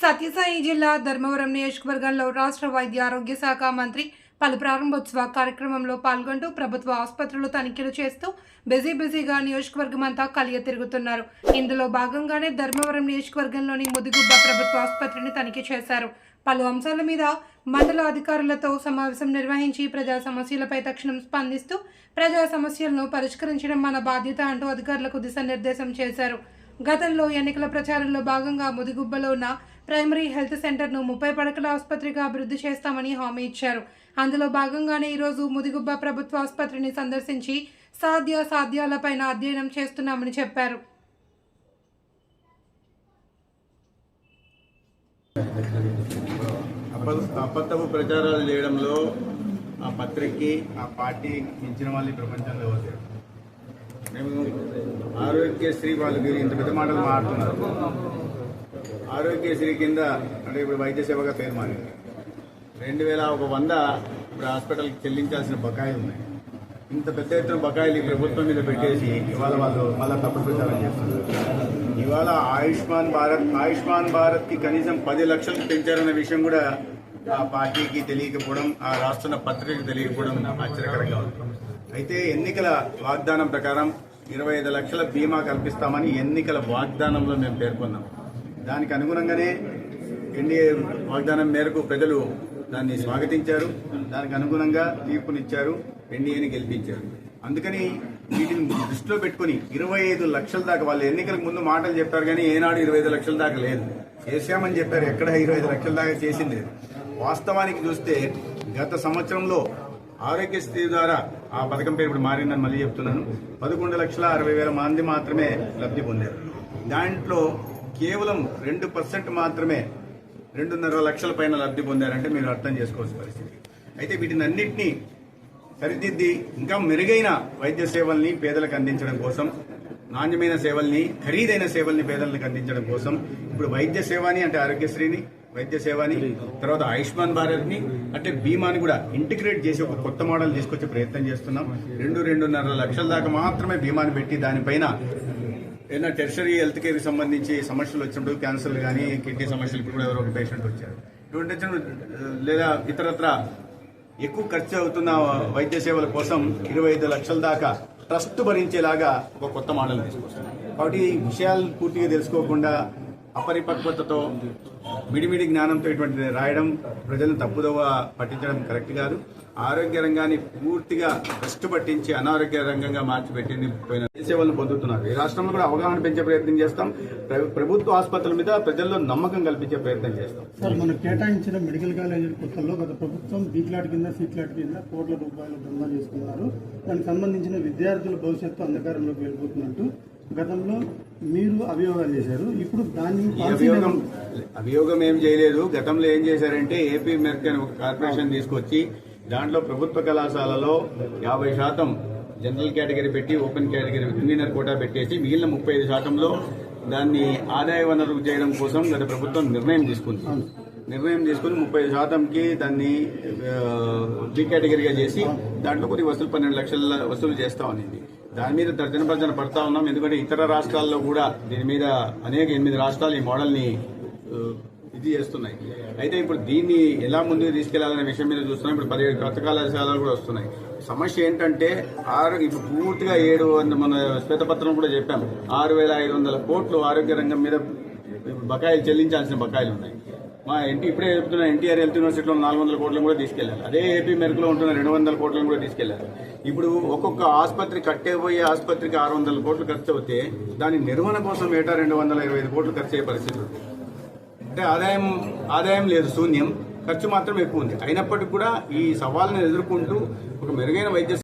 సత్యసాయి జిల్లా ధర్మవరం నియోజకవర్గంలో రాష్ట్ర వైద్య ఆరోగ్య శాఖ మంత్రి పలు ప్రారంభోత్సవ కార్యక్రమంలో పాల్గొంటూ ప్రభుత్వ ఆసుపత్రులు తనిఖీలు చేస్తూ బిజీ బిజీగా నియోజకవర్గం అంతా కలియ తిరుగుతున్నారు. ఇందులో భాగంగానే ధర్మవరం నియోజకవర్గంలోని ముదిగుబ్బ ప్రభుత్వ ఆసుపత్రిని తనిఖీ చేశారు. పలు అంశాల మీద మండల అధికారులతో సమావేశం నిర్వహించి ప్రజా సమస్యలపై తక్షణం స్పందిస్తూ ప్రజా సమస్యలను పరిష్కరించడం మన బాధ్యత అంటూ అధికారులకు దిశానిర్దేశం చేశారు. గతంలో ఎన్నికల ప్రచారంలో భాగంగా ముదిగుబ్బలో ఉన్న ప్రైమరీ హెల్త్ సెంటర్ను ముప్పై పడకల ఆసుపత్రిగా అభివృద్ధి చేస్తామని హామీ ఇచ్చారు. అందులో భాగంగానే ఈరోజు ముదిగుబ్బ ప్రభుత్వ ఆసుపత్రిని సందర్శించి సాధ్య సాధ్యాలపైన అధ్యయనం చేస్తున్నామని చెప్పారు. అబద్ధ అబద్ధపు ప్రచారాలు చేయడంలో ఆ పత్రికకి ఆ పార్టీ మించిన వాళ్ళు ప్రపంచంలో ఎవరు మేము ఆరోగ్యశ్రీ వాళ్ళకి ఇంత పెద్ద మాటలు మాట్లాడుతున్నారు. ఆరోగ్యశ్రీ కింద అంటే ఇప్పుడు వైద్య సేవగా పేరు మారింది. రెండు వేల ఒక వంద ఇప్పుడు హాస్పిటల్కి చెల్లించాల్సిన బకాయిలు ఉన్నాయి. ఇంత పెద్ద ఎత్తున బకాయిలు ఈ ప్రభుత్వం మీద పెట్టేసి ఇవాళ వాళ్ళు మళ్ళీ తప్పుడు ప్రచారం చేస్తున్నారు. ఇవాళ ఆయుష్మాన్ భారత్ ఆయుష్మాన్ భారత్కి కనీసం పది లక్షలు పెంచారన్న విషయం కూడా ఆ పార్టీకి తెలియకపోవడం ఆ రాస్తున్న పత్రికకి తెలియకపోవడం ఆశ్చర్యకరంగా ఉంది. అయితే ఎన్నికల వాగ్దానం ప్రకారం ఇరవై ఐదు లక్షల బీమా కల్పిస్తామని ఎన్నికల వాగ్దానంలో మేము పేర్కొన్నాం. దానికి అనుగుణంగానే ఎన్డీఏ వాగ్దానం మేరకు ప్రజలు దాన్ని స్వాగతించారు. దానికి అనుగుణంగా తీర్పునిచ్చారు. ఎన్డీఏని గెలిపించారు. అందుకని వీటిని దృష్టిలో పెట్టుకుని ఇరవై ఐదు లక్షల దాకా వాళ్ళు ఎన్నికలకు ముందు మాటలు చెప్పారు కానీ ఏనాడు ఇరవై ఐదు లక్షల దాకా లేదు. చేశామని చెప్పారు. ఎక్కడ ఇరవై ఐదు లక్షల దాకా చేసింది? వాస్తవానికి చూస్తే గత సంవత్సరంలో ఆరోగ్యశ్రీ ద్వారా ఆ పథకం పేరు ఇప్పుడు మారిందని మళ్ళీ చెప్తున్నాను. పదకొండు లక్షల అరవై వేల మంది మాత్రమే లబ్ధి పొందారు. దాంట్లో కేవలం రెండు పర్సెంట్ మాత్రమే రెండున్నర లక్షల పైన లబ్ధి పొందారంటే మీరు అర్థం చేసుకోవాల్సిన పరిస్థితి. అయితే వీటిని అన్నింటినీ సరిదిద్ది ఇంకా మెరుగైన వైద్య సేవల్ని పేదలకు అందించడం కోసం నాణ్యమైన సేవల్ని ఖరీదైన సేవల్ని పేదలకు అందించడం కోసం ఇప్పుడు వైద్య సేవని అంటే ఆరోగ్యశ్రీని వైద్య సేవని తర్వాత ఆయుష్మాన్ భారత్ని అంటే బీమాని కూడా ఇంటిగ్రేట్ చేసి ఒక కొత్త మోడల్ తీసుకొచ్చే ప్రయత్నం చేస్తున్నాం. రెండు రెండున్నర లక్షల దాకా మాత్రమే బీమాని పెట్టి దానిపైన ఏదైనా టెర్షరీ హెల్త్ కేర్కి సంబంధించి సమస్యలు వచ్చినప్పుడు క్యాన్సర్ కానీ కిడ్నీ సమస్యలు ఇప్పుడు కూడా ఎవరో ఒక పేషెంట్ వచ్చారు. ఇటువంటి లేదా ఇతరత్ర ఎక్కువ ఖర్చు అవుతున్న వైద్య సేవల కోసం ఇరవై ఐదు లక్షల దాకా ట్రస్ట్ భరించేలాగా ఒక కొత్త మోడల్ తీసుకొస్తుంది కాబట్టి ఈ విషయాలు పూర్తిగా తెలుసుకోకుండా అపరిపక్వతతో మిడిమిడి జ్ఞానంతో ఇటువంటి రాయడం ప్రజలను తప్పుదోవ పట్టించడం కరెక్ట్ కాదు. ఆరోగ్య రంగాన్ని పూర్తిగా భ్రష్టు పట్టించి అనారోగ్య రంగంగా మార్చిపెట్టింది పోయిన సేవలను పొందుతున్నారు. ఈ రాష్ట్రంలో కూడా అవగాహన పెంచే ప్రయత్నం చేస్తాం. ప్రభుత్వ ఆసుపత్రుల మీద ప్రజల్లో నమ్మకం కల్పించే ప్రయత్నం చేస్తాం. సార్ మనం కేటాయించిన మెడికల్ కాలేజీల కొత్తల్లో గత ప్రభుత్వం బీక్లాట్ కింద సీక్లాట్ కింద కోట్ల రూపాయలు దందా చేసుకున్నారు. దానికి సంబంధించిన విద్యార్థుల భవిష్యత్తు అంధకారంలోకి వెళ్ళిపోతున్నట్టు గతంలో మీరు అభియోగాలు చేశారు. ఇప్పుడు దాన్ని అభియోగం అభియోగం ఏం చేయలేదు. గతంలో ఏం చేశారంటే ఏపీ ఒక కార్పొరేషన్ తీసుకొచ్చి దాంట్లో ప్రభుత్వ కళాశాలలో యాభై శాతం జనరల్ కేటగిరీ పెట్టి ఓపెన్ కేటగిరీ కన్వీనర్ కోటా పెట్టేసి మిగిలిన ముప్పై ఐదు శాతంలో దాన్ని ఆదాయ వనరు చేయడం కోసం గత ప్రభుత్వం నిర్ణయం తీసుకుంది. నిర్ణయం తీసుకుని ముప్పై ఐదు శాతంకి దాన్ని బి కేటగిరీగా చేసి దాంట్లో కొన్ని వసూలు పన్నెండు లక్షల వసూలు చేస్తామనేది. దాని మీద తర్జన భర్జన పడతా ఉన్నాం. ఎందుకంటే ఇతర రాష్ట్రాల్లో కూడా దీని మీద అనేక ఎనిమిది రాష్ట్రాలు ఈ మోడల్ని ఇది చేస్తున్నాయి. అయితే ఇప్పుడు దీన్ని ఎలా ముందుకు తీసుకెళ్ళాలనే విషయం మీద చూస్తున్నాం. ఇప్పుడు పదిహేడు కొత్త కళాశాలలు కూడా వస్తున్నాయి. సమస్య ఏంటంటే ఆరు ఇప్పుడు పూర్తిగా ఏడు మన శ్వేతపత్రం కూడా చెప్పాం. ఆరు వేల ఐదు వందల కోట్లు ఆరోగ్య రంగం మీద బకాయిలు చెల్లించాల్సిన బకాయిలు ఉన్నాయి. మా ఎన్టీ ఇప్పుడే చెప్తున్న ఎన్టీఆర్ హెల్త్ యూనివర్సిటీలో నాలుగు వందల కోట్లను కూడా తీసుకెళ్ళారు. అదే ఏపీ మెరుకులో ఉంటున్న రెండు వందల కోట్లను కూడా తీసుకెళ్ళారు. ఇప్పుడు ఒక్కొక్క ఆసుపత్రి కట్టేపోయే ఆసుపత్రికి ఆరు వందల కోట్లు ఖర్చు అవుతే దాని నిర్వహణ కోసం ఏటా రెండు వందల ఇరవై ఐదు కోట్లు ఖర్చు అయ్యే పరిస్థితి ఉంది. అంటే ఆదాయం ఆదాయం లేదు శూన్యం. ఖర్చు మాత్రం ఎక్కువ ఉంది. అయినప్పటికీ కూడా ఈ సవాళ్ళను ఎదుర్కొంటూ ఒక మెరుగైన వైద్య